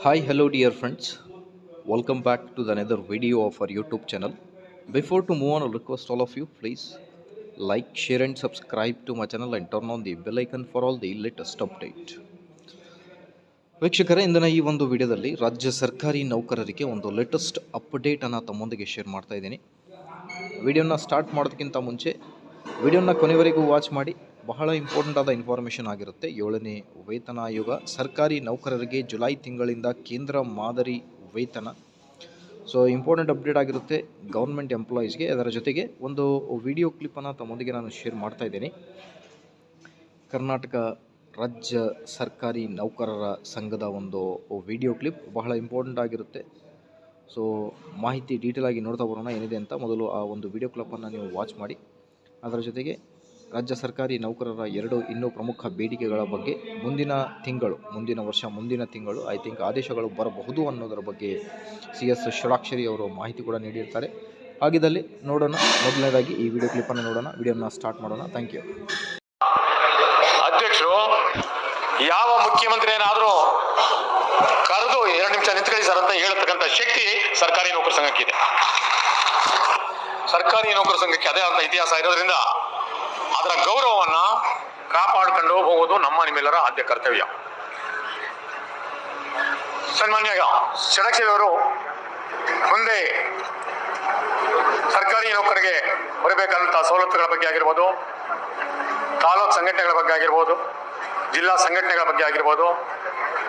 Hi, hello, dear friends. Welcome back to the another video of our YouTube channel. Before to move on, I request all of you please like, share, and subscribe to my channel and turn on the bell icon for all the latest update. ವೀಕ್ಷಕರೇ ಇಂದಿನ ಈ ಒಂದು ವಿಡಿಯೋದಲ್ಲಿ ರಾಜ್ಯ ಸರ್ಕಾರಿ ನೌಕರರಿಗೆ ಒಂದು latest ಅಪ್ಡೇಟನ್ನು ತಮ್ಮೊಂದಿಗೆ ಶೇರ್ ಮಾಡ್ತಾ ಇದ್ದೀನಿ ವಿಡಿಯೋನ ಸ್ಟಾರ್ಟ್ ಮಾಡೋದಕ್ಕಿಂತ ಮುಂಚೆ ವಿಡಿಯೋನ ಕೊನೆವರೆಗೂ ವಾಚ್ ಮಾಡಿ. ಬಹಳ ಇಂಪಾರ್ಟೆಂಟ್ ಆದ ಇನ್ಫಾರ್ಮೇಷನ್ ಆಗಿರುತ್ತೆ. ಏಳನೇ ವೇತನ ಆಯೋಗ, ಸರ್ಕಾರಿ ನೌಕರರಿಗೆ ಜುಲೈ ತಿಂಗಳಿಂದ ಕೇಂದ್ರ ಮಾದರಿ ವೇತನ. ಸೊ ಇಂಪಾರ್ಟೆಂಟ್ ಅಪ್ಡೇಟ್ ಆಗಿರುತ್ತೆ ಗೌರ್ಮೆಂಟ್ ಎಂಪ್ಲಾಯೀಸ್ಗೆ ಅದರ ಜೊತೆಗೆ ಒಂದು ವಿಡಿಯೋ ಕ್ಲಿಪ್ಪನ್ನು ತಮ್ಮೊಂದಿಗೆ ನಾನು ಶೇರ್ ಮಾಡ್ತಾ ಇದ್ದೀನಿ. ಕರ್ನಾಟಕ ರಾಜ್ಯ ಸರ್ಕಾರಿ ನೌಕರರ ಸಂಘದ ಒಂದು ವಿಡಿಯೋ ಕ್ಲಿಪ್ ಬಹಳ ಇಂಪಾರ್ಟೆಂಟ್ ಆಗಿರುತ್ತೆ. ಸೊ ಮಾಹಿತಿ ಡೀಟೇಲ್ ಆಗಿ ನೋಡ್ತಾ ಬರೋಣ ಏನಿದೆ ಅಂತ ಮೊದಲು ಆ ಒಂದು ವಿಡಿಯೋ ಕ್ಲಿಪ್ಪನ್ನು ನೀವು ವಾಚ್ ಮಾಡಿ. ಅದರ ಜೊತೆಗೆ ರಾಜ್ಯ ಸರ್ಕಾರಿ ನೌಕರರ ಎರಡು ಇನ್ನೂ ಪ್ರಮುಖ ಬೇಡಿಕೆಗಳ ಬಗ್ಗೆ ಮುಂದಿನ ತಿಂಗಳು, ಮುಂದಿನ ವರ್ಷ, ಮುಂದಿನ ತಿಂಗಳು ಐ ಥಿಂಕ್ ಆದೇಶಗಳು ಬರಬಹುದು ಅನ್ನೋದರ ಬಗ್ಗೆ ಸಿ ಎಸ್ ಷಡಾಕ್ಷರಿ ಅವರು ಮಾಹಿತಿ ಕೂಡ ನೀಡಿರ್ತಾರೆ. ಹಾಗಿದ್ದಲ್ಲಿ ನೋಡೋಣ, ಮೊದಲನೇದಾಗಿ ಈ ವಿಡಿಯೋ ಕ್ಲಿಪ್ಪನ್ನು ನೋಡೋಣ ವಿಡಿಯೋನ ಸ್ಟಾರ್ಟ್ ಮಾಡೋಣ. ಥ್ಯಾಂಕ್ ಯು ಅಧ್ಯಕ್ಷರು, ಯಾವ ಮುಖ್ಯಮಂತ್ರಿ ಏನಾದರೂ ಕರೆದು ಎರಡು ನಿಮಿಷ ನಿಂತ್ಕೊಳ್ಳಿ ಸರ್ ಅಂತ ಹೇಳತಕ್ಕಂಥ ಶಕ್ತಿ ಸರ್ಕಾರಿ ನೌಕರ ಸಂಘಕ್ಕಿದೆ ಸರ್ಕಾರಿ ನೌಕರ ಸಂಘಕ್ಕೆ ಅದೇ ಅಂತ ಇತಿಹಾಸ ಇರೋದ್ರಿಂದ ಅದರ ಗೌರವವನ್ನ ಕಾಪಾಡಿಕೊಂಡು ಹೋಗುವುದು ನಮ್ಮ ನಿಮ್ಮೆಲ್ಲರ ಆದ್ಯ ಕರ್ತವ್ಯ. ಸನ್ಮಾನ್ಯ ಅವರು ಮುಂದೆ ಸರ್ಕಾರಿ ನೌಕರಿಗೆ ಬರಬೇಕಾದಂತಹ ಸವಲತ್ತುಗಳ ಬಗ್ಗೆ ಆಗಿರ್ಬೋದು, ತಾಲೂಕು ಸಂಘಟನೆಗಳ ಬಗ್ಗೆ ಆಗಿರ್ಬೋದು, ಜಿಲ್ಲಾ ಸಂಘಟನೆಗಳ ಬಗ್ಗೆ ಆಗಿರ್ಬೋದು,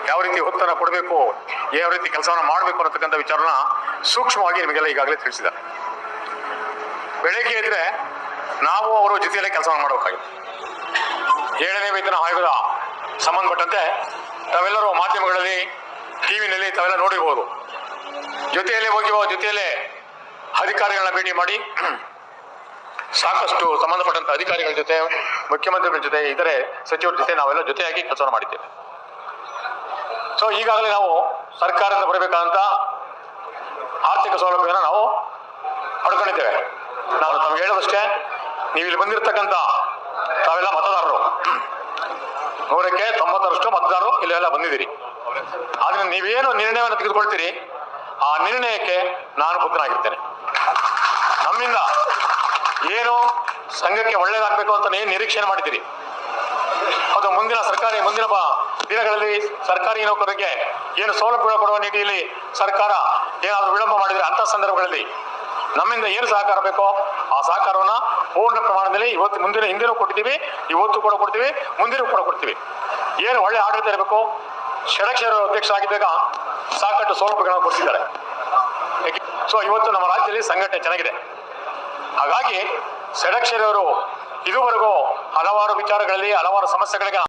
ಯಾವ ರೀತಿ ಒತ್ತನ್ನು ಕೊಡಬೇಕು, ಯಾವ ರೀತಿ ಕೆಲಸವನ್ನು ಮಾಡಬೇಕು ಅನ್ನತಕ್ಕಂಥ ವಿಚಾರನ ಸೂಕ್ಷ್ಮವಾಗಿ ನಿಮಗೆಲ್ಲ ಈಗಾಗಲೇ ತಿಳಿಸಿದ್ದಾರೆ. ಬೆಳಗ್ಗೆ ಇದ್ರೆ ನಾವು ಅವರ ಜೊತೆಯಲ್ಲೇ ಕೆಲಸ ಮಾಡಬೇಕಾಗಿತ್ತು. ಏಳನೇ ವೇತನ ಆಯೋಗದ ಸಂಬಂಧಪಟ್ಟಂತೆ ತಾವೆಲ್ಲರೂ ಮಾಧ್ಯಮಗಳಲ್ಲಿ, ಟಿವಿನಲ್ಲಿ ತಾವೆಲ್ಲ ನೋಡಿರ್ಬೋದು. ಜೊತೆಯಲ್ಲೇ ಹೋಗಿ ಜೊತೆಯಲ್ಲೇ ಅಧಿಕಾರಿಗಳನ್ನ ಭೇಟಿ ಮಾಡಿ, ಸಾಕಷ್ಟು ಸಂಬಂಧಪಟ್ಟಂತ ಅಧಿಕಾರಿಗಳ ಜೊತೆ, ಮುಖ್ಯಮಂತ್ರಿಗಳ ಜೊತೆ ಇತರೆ ಸಚಿವರ ಜೊತೆ ನಾವೆಲ್ಲ ಜೊತೆಯಾಗಿ ಕೆಲಸ ಮಾಡಿದ್ದೇವೆ. ಸೊ ಈಗಾಗಲೇ ನಾವು ಸರ್ಕಾರದಿಂದ ಬರಬೇಕಾದಂತ ಆರ್ಥಿಕ ಸೌಲಭ್ಯವನ್ನು ನಾವು ಪಡ್ಕೊಂಡಿದ್ದೇವೆ. ನಾನು ತಮಗೆ ಹೇಳೋದಷ್ಟೇ ನೀವು ಇಲ್ಲಿ ಬಂದಿರತಕ್ಕಂಥ ತಾವೆಲ್ಲ ಮತದಾರರು. ನೂರಕ್ಕೆ ತೊಂಬತ್ತರಷ್ಟು ಮತದಾರರು ಇಲ್ಲೆಲ್ಲ ಬಂದಿದ್ದೀರಿ. ಆದ್ರೆ ನೀವೇನು ನಿರ್ಣಯವನ್ನು ತೆಗೆದುಕೊಳ್ತೀರಿ? ಆ ನಿರ್ಣಯಕ್ಕೆ ನಾನು ಬುದ್ಧನಾಗಿರ್ತೇನೆ. ನಮ್ಮಿಂದ ಏನು ಸಂಘಕ್ಕೆ ಒಳ್ಳೇದಾಗಬೇಕು ಅಂತ ಏನು ನಿರೀಕ್ಷೆ ಮಾಡಿದ್ದೀರಿ? ಅದು ಮುಂದಿನ ಸರ್ಕಾರಿ, ಮುಂದಿನ ದಿನಗಳಲ್ಲಿ ಸರ್ಕಾರಿ ನೌಕರರಿಗೆ ಏನು ಸೌಲಭ್ಯ ಕೊಡುವ ನಿಟ್ಟಿಯಲ್ಲಿ ಸರ್ಕಾರ ಏನಾದರೂ ವಿಳಂಬ ಮಾಡಿದರೆ ಅಂತ ಸಂದರ್ಭಗಳಲ್ಲಿ ನಮ್ಮಿಂದ ಏನು ಸಹಕಾರ ಬೇಕೋ ಆ ಸಹಕಾರವನ್ನ ಪೂರ್ಣ ಪ್ರಮಾಣದಲ್ಲಿ ಇವತ್ತು ಮುಂದಿನ ಹಿಂದಿನೂ ಕೊಟ್ಟಿದ್ದೀವಿ, ಇವತ್ತು ಕೂಡ ಕೊಡ್ತೀವಿ, ಮುಂದಿನ ಕೂಡ ಕೊಡ್ತೀವಿ. ಏನು ಒಳ್ಳೆ ಆಡಳಿತ ಇರಬೇಕು? ಷಡಕ್ಷರ ಅಧ್ಯಕ್ಷ ಆಗಿದ್ದಾಗ ಸಾಕಷ್ಟು ಸೌಲಭ್ಯಗಳನ್ನು ಕೊಡ್ತಿದ್ದಾರೆ. ಸೊ ಇವತ್ತು ನಮ್ಮ ರಾಜ್ಯದಲ್ಲಿ ಸಂಘಟನೆ ಚೆನ್ನಾಗಿದೆ. ಹಾಗಾಗಿ ಷಡಕ್ಷರವರು ಇದುವರೆಗೂ ಹಲವಾರು ವಿಚಾರಗಳಲ್ಲಿ, ಹಲವಾರು ಸಮಸ್ಯೆಗಳಿಗೆ